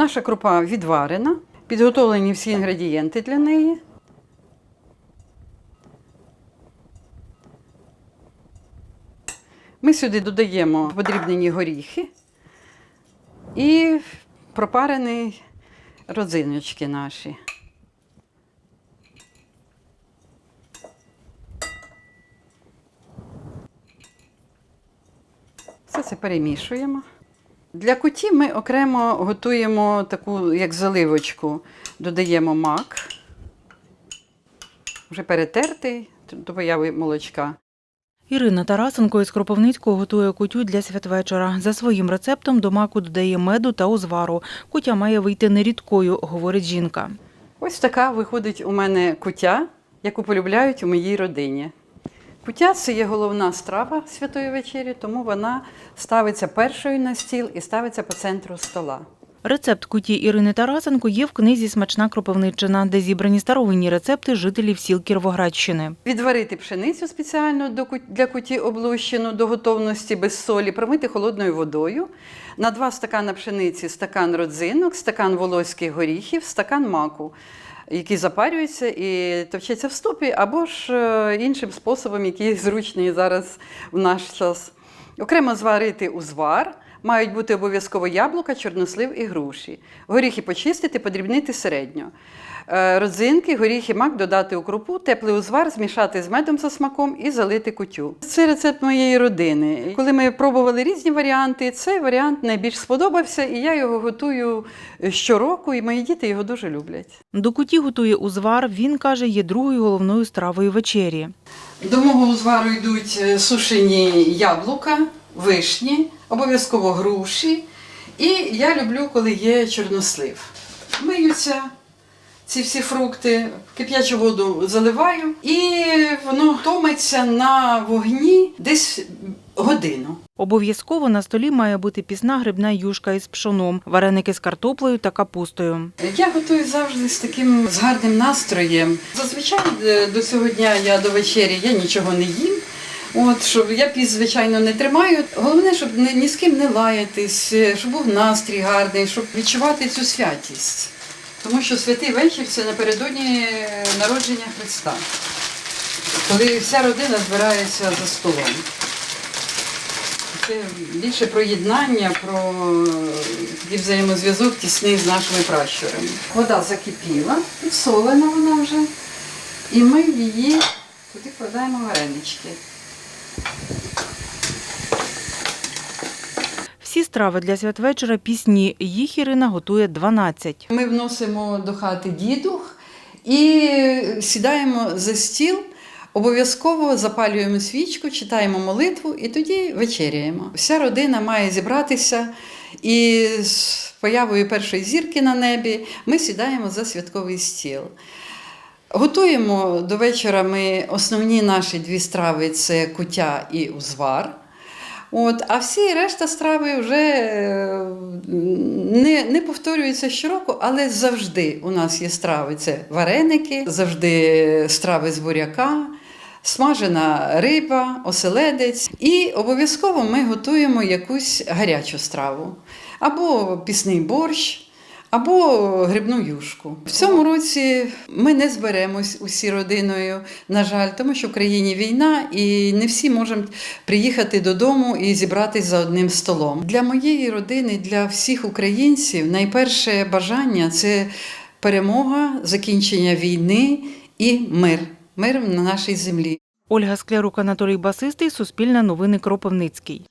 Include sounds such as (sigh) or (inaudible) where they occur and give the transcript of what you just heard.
Наша крупа відварена, підготовлені всі інгредієнти для неї. Ми сюди додаємо подрібнені горіхи і пропарені родзиночки наші. Все це перемішуємо. Для куті ми окремо готуємо таку, як заливочку, додаємо мак, вже перетертий до появи молочка. Ірина Тарасенко із Кропивницького готує кутю для святвечора. За своїм рецептом до маку додає меду та узвару. Кутя має вийти нерідкою, говорить жінка. Ось така виходить у мене кутя, яку полюбляють у моїй родині. Кутя це є головна страва святої вечері, тому вона ставиться першою на стіл і ставиться по центру стола. Рецепт куті Ірини Тарасенко є в книзі Смачна Кропивниччина, де зібрані старовинні рецепти жителів сіл Кіровоградщини. Відварити пшеницю спеціально для куті облущену до готовності без солі, промити холодною водою. На два стакана пшениці стакан родзинок, стакан волоських горіхів, стакан маку, які запарюються і товчаться в ступі, або ж е, іншим способом, який (laughs) зручний зараз в наш час. Окремо зварити узвар. Мають бути обов'язково яблука, чорнослив і груші. Горіхи почистити, подрібнити середньо. Е, Родзинки, горіхи, мак додати у крупу, теплий узвар змішати з медом за смаком і залити кутю. Це рецепт моєї родини. Коли ми пробували різні варіанти, цей варіант найбільш сподобався, і я його готую щороку, і мої діти його дуже люблять. До куті готує узвар. Він каже, є другою головною стравою вечері. До мого узвару йдуть е, сушені яблука, вишні, обов'язково груші. І я люблю, коли є чорнослив. Миються ці всі фрукти, кип'ячу воду заливаю, і воно томиться на вогні десь годину. Обов'язково на столі має бути пісна грибна юшка із пшоном, вареники з картоплею та капустою. Я готую завжди з таким з гарним настроєм. Зазвичай е, до цього дня я до вечері я нічого не їм. От, щоб я піс, звичайно, не тримаю. Головне, щоб ні, ні з ким не лаятись, е, щоб був настрій гарний, щоб відчувати цю святість. Тому що святий вечір це напередодні е, народження Христа, коли вся родина збирається за столом. Це більше про єднання, про е, взаємозв'язок тісний з нашими пращурами. Вода закипіла, підсолена вона вже. І ми її туди кладаємо варенички. Всі страви для святвечора пісні. Їх Ірина готує 12. Ми вносимо до хати дідух і сідаємо за стіл. Обов'язково запалюємо свічку, читаємо молитву і тоді вечеряємо. Вся родина має зібратися, і з появою першої зірки на небі ми сідаємо за святковий стіл. Готуємо до вечора ми основні наші дві страви це куття і узвар. От, а всі решта страви вже е, не, не повторюються щороку, але завжди у нас є страви. Це вареники, завжди страви з буряка, смажена риба, оселедець. І обов'язково ми готуємо якусь гарячу страву. Або пісний борщ, або грибну юшку. В цьому році ми не зберемось усі родиною, на жаль, тому що в країні війна, і не всі можемо приїхати додому і зібратись за одним столом. Для моєї родини, для всіх українців, найперше бажання це перемога, закінчення війни і мир. Мир на нашій землі. Ольга Склярук, Анатолій Басистий, Суспільне новини Кропивницький.